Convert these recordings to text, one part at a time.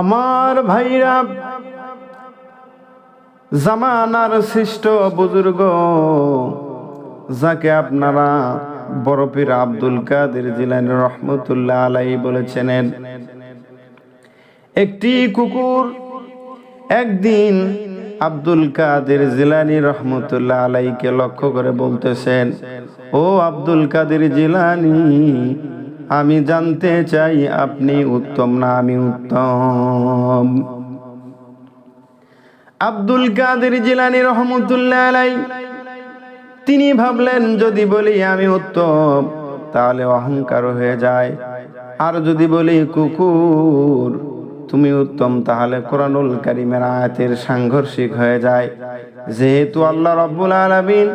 আমার ভাইরা, জামানার সৃষ্ট বুজুর্গ, যাকে আপনারা বরফির আব্দুল কাদের জিলানি রহমতুল্লাহ আলাই বলেছেন, একটি কুকুর একদিন আব্দুল কাদের জিলানি রহমতুল্লাহ আলাইকে লক্ষ্য করে বলতেছেন, ও আব্দুল কাদের জিলানি আমি জানতে চাই আপনি উত্তম না আমি উত্তম? আব্দুল কাদের জিলানি রহমতুল্লাহ আলাই তিনি ভাবলেন, যদি বলি আমি উত্তম, তাহলে অহংকার হয়ে যায়। আর যদি বলি কুকুর, তুমি উত্তম, তাহলে কোরআনুল কারিমের আয়াতের সাংঘর্ষিক হয়ে যায়। যেহেতু আল্লাহ রব্বুল আলামিন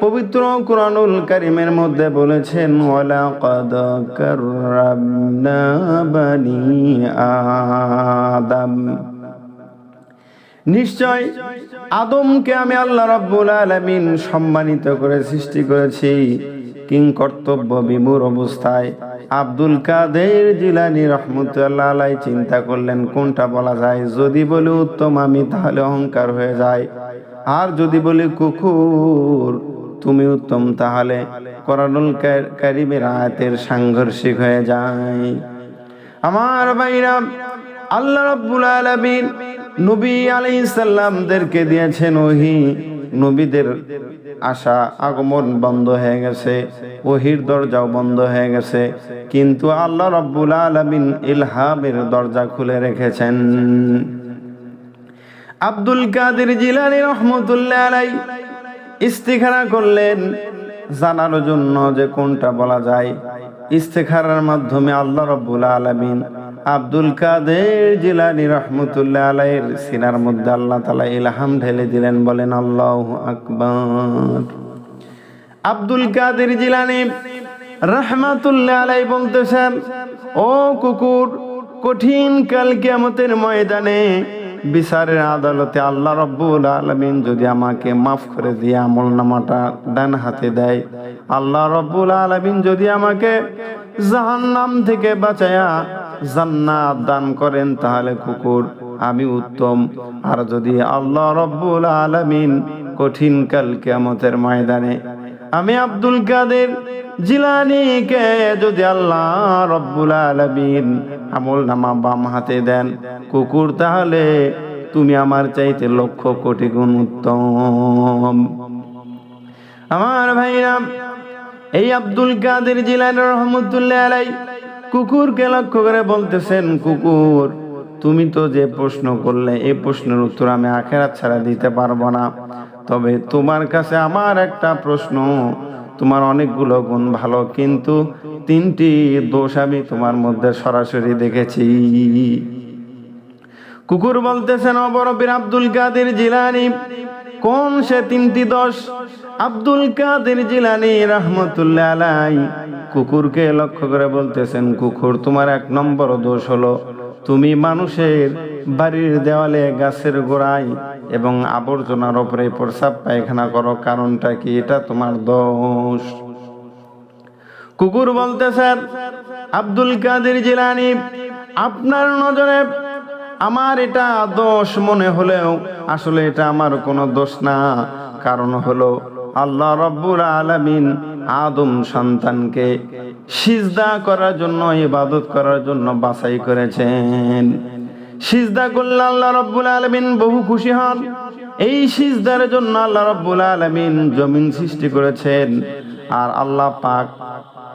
পবিত্র কোরআনুল কারিমের মধ্যে বলেছেন ওয়ালাকাদ কাররামনা বানি আদম। নিশ্চয় আদমকে আমি আল্লাহ রাব্বুল আলামিন সম্মানিত করে সৃষ্টি করেছি কিং কর্তব্য বিমূর অবস্থায়। আব্দুল কাদের জিলানি রহমতুল্লাহ আলাই চিন্তা করলেন, কোনটা বলা যায়? যদি বলি উত্তম, আমি তাহলে অহংকার হয়ে যায়। আর যদি বলি কুকুর তুমি উত্তম, তাহলে করানুল কারিমের আয়াতের সাংঘর্ষিক হয়ে যায়। আমার ভাইরা, আল্লাহ রাব্বুল আলামিন নবী আলাইহিস সালামদেরকে দিয়েছেন ওহি। নবীদের আশা, আগমন বন্ধ হয়ে গেছে, ওহির দরজাও বন্ধ হয়ে গেছে। কিন্তু আল্লাহ রাব্বুল আলামিন ইলহামের দরজা খুলে রেখেছেন। আব্দুল কাদের জিলানি রহমতুল্লাহ আলাই ইস্তিখারা করলেন। জানার জন্য যে কোনটা বলা যায়। ইস্তেখারার মাধ্যমে আল্লাহ রব্বুল আলমিন আব্দুল কাদের জিলানি রহমতুল্লাহ আলাইয়ের সিনার মধ্যে আল্লাহ তালা ইলহাম ঢেলে দিলেন, বলেন, আল্লাহ আকবর। আব্দুল কাদের জিলানি রহমাতুল্লাহ আলাই বলতেছেন, ও কুকুর, কঠিন কাল কিয়ামতের ময়দানে বিচারের আদালতে আল্লাহ রব্বুল আলমিন যদি আমাকে মাফ করে দিয়ে আমল নামাটা ডান হাতে দেয়, আল্লাহ রব্বুল আলমিন যদি আমাকে জাহান্নাম থেকে বাঁচায়া জান্নাত দান করেন, তাহলে কুকুর, আমি উত্তম। আর যদি আল্লাহ রব্বুল আলমিন কঠিন কাল কেমতের ময়দানে আমি আব্দুল কাদের জিলানিকে যদি আল্লাহ রব্বুল আলমিন আমল নামা বাম হাতে দেন, কুকুর তাহলে তুমি আমার চাইতে লক্ষ কোটি গুণ উত্তম। আমার ভাইরা, এই আব্দুল কাদের জিলানি রহমতুল্লাহ আলাই কুকুরকে লক্ষ্য করে বলতেছেন, কুকুর, তুমি তো যে প্রশ্ন করলে এই প্রশ্নের উত্তর আমি আখেরাত ছাড়া দিতে পারব না। তবে তোমার কাছে আমার একটা প্রশ্ন। তোমার অনেকগুলো গুণ ভালো, কিন্তু তিনটি দোষ আমি তোমার মধ্যে সরাসরি দেখেছি। কুকুর বলতেছেন অবরবীর আব্দুল কাদের জিলানি, কোন সে তিনটি দোষ? আব্দুল কাদের জিলানি রহমতুল্লাহ আলাই কুকুরকে লক্ষ্য করে বলতেছেন, কুকুর, তোমার এক নম্বর দোষ হলো, তুমি মানুষের বাড়ির দেওয়ালে গাছের গোড়ায় এবং আবর্জনার ওপরে প্রসাব পায়খানা করো, কারণটা কি? এটা তোমার দোষ। কুকুর বলতে, স্যার, আব্দুল কাদের জিলানি, আপনার নজরে আমার এটা দোষ মনে হলেও আসলে এটা আমার কোনো দোষ না। কারণ হলো আল্লাহ রব্বুর আলমিন আদম সন্তানকে সিজদা করার জন্য, ইবাদত করার জন্য বাছাই করেছেন। সিজদা করলে আল্লাহ রব্বুল আলমিন বহু খুশি হন। এই সিজদার জন্য আল্লাহ রব্বুল আলমিন জমিন সৃষ্টি করেছেন। আর আল্লাহ পাক,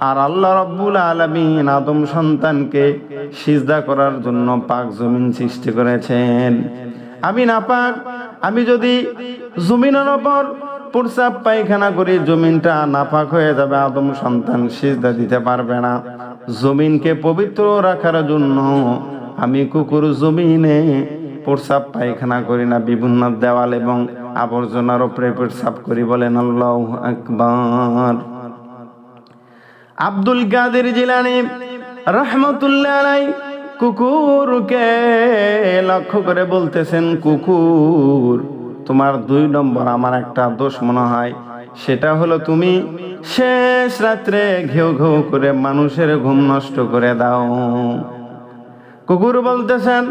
আর আল্লাহ রব্বুল আলমিন আদম সন্তানকে সিজদা করার জন্য পাক জমিন সৃষ্টি করেছেন। আমি না পাক, আমি যদি জমিনের ওপর প্রসাব পায়খানা করে, জমিনটা নাপাক হয়ে যাবে, আদম সন্তান সিজদা দিতে পারবে না। জমিনকে পবিত্র রাখার জন্য আমি কুকুর জমিনে প্রসাব পায়খানা করি না, বিভিন্ন দেওয়াল এবং আবর্জনার উপরে প্রসাব করি বলেন আল্লাহ আকবর। আব্দুল কাদের জিলানি রহমতুল্লাহ কুকুরকে লক্ষ্য করে বলতেছেন, কুকুর, তোমার দুই নম্বর আমার একটা দোষ মনে হয়। সেটা হলো তুমি শেষ রাত্রে ঘেউ ঘেউ করে মানুষের ঘুম নষ্ট করে দাও। কুকুর বলতেছেন,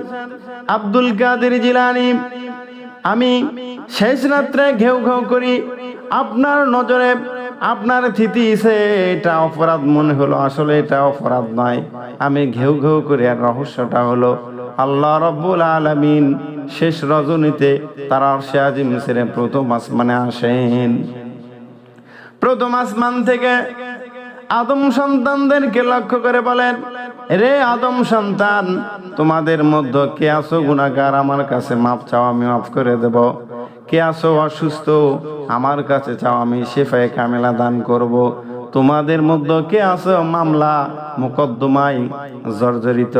আব্দুল কাদের জিলানি, আমি শেষ রাত্রে ঘেউ ঘেউ করি, আপনার নজরে আপনার থিতিসে এটা অপরাধ মনে হলো। আসলে এটা অপরাধ নয়। আমি ঘেউ ঘেউ করি আর রহস্যটা হলো, আল্লাহ রব্বুল আলমিন শেষ রজনীতে তারা সে আজিম ছেড়ে প্রথম আসমানে আসেন। প্রথম আসমান থেকে আদম সন্তানদেরকে লক্ষ্য করে বলেন, রে আদম সন্তান, তোমাদের মধ্যে কে আসো গুণাগার আমার কাছে মাপ চাও, আমি মাফ করে দেব। কে আসো অসুস্থ? আমার কাছে চাও, আমি শেফায় কামেলা দান করব। তোমাদের মধ্যে কে আসো মামলা মোকদ্দমায় জর্জরিত?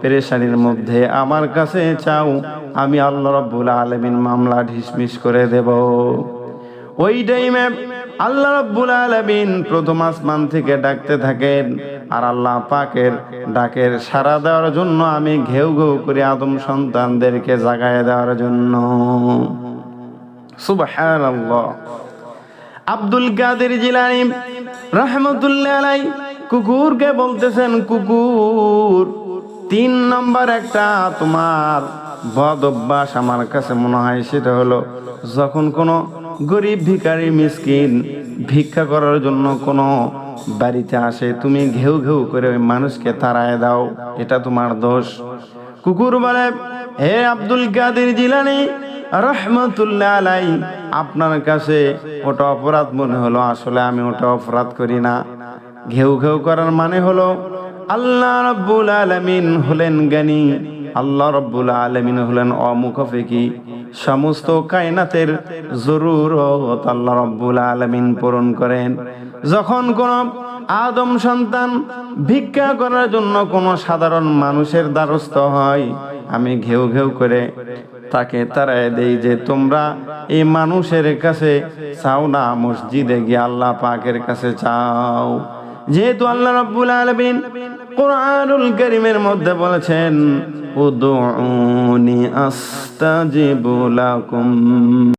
পেরেশানির মধ্যে আমার কাছে চাও, আমি আল্লাহ রব্বুল আলমিন মামলা ঢিসমিস করে দেব। ওই টাইমে আল্লাহ রাব্বুল আলামিন প্রথম আসমান থেকে ডাকতে থাকেন। আর আল্লাহ পাকের ডাকের সাড়া দেওয়ার জন্য আমি ঘেউ ঘেউ করে আদম সন্তানদেরকে জাগায় দেওয়ার জন্য। সুবহানাল্লাহ। আব্দুল কাদের জিলানি রহমতুল্লাহ আলাই কুকুরকে বলতেছেন, কুকুর, তিন নম্বর একটা তোমার বদ অভ্যাস আমার কাছে মনে হয় সেটা হলো যখন কোনো গরিব ভিখারি মিসকিন ভিক্ষা করার জন্য কোনো বাড়িতে আসে, তুমি ঘেউ ঘেউ করে মানুষকে তাড়ায় দাও, এটা তোমার দোষ। কুকুর বলে, হে আব্দুল কাদের জিলানি, রহমতুল্লাহ আলাই, আপনার কাছে ওটা অপরাধ মনে হলো, আসলে আমি ওটা অপরাধ করি না। ঘেউ ঘেউ করার মানে হলো, আল্লাহ রব্বুল আলমিন হলেন জ্ঞানী, আল্লাহ রব্বুল আলমিন হলেন অমুখফেকি সমস্ত কায়নাতের জরুরত আল্লাহ রব্বুল আলমিন পূরণ করেন। যখন কোন আদম সন্তান ভিক্ষা করার জন্য কোন সাধারণ মানুষের দ্বারস্থ হয়, আমি ঘেউ ঘেউ করে তাকে তারাই দেই যে, তোমরা এই মানুষের কাছে চাও না, মসজিদে গিয়ে আল্লাহ পাকের কাছে চাও। যেহেতু আল্লাহ রাব্বুল আলমিন কোরআনুল কারীমের মধ্যে বলেছেন উদউনি আস্তাজিবু লাকুম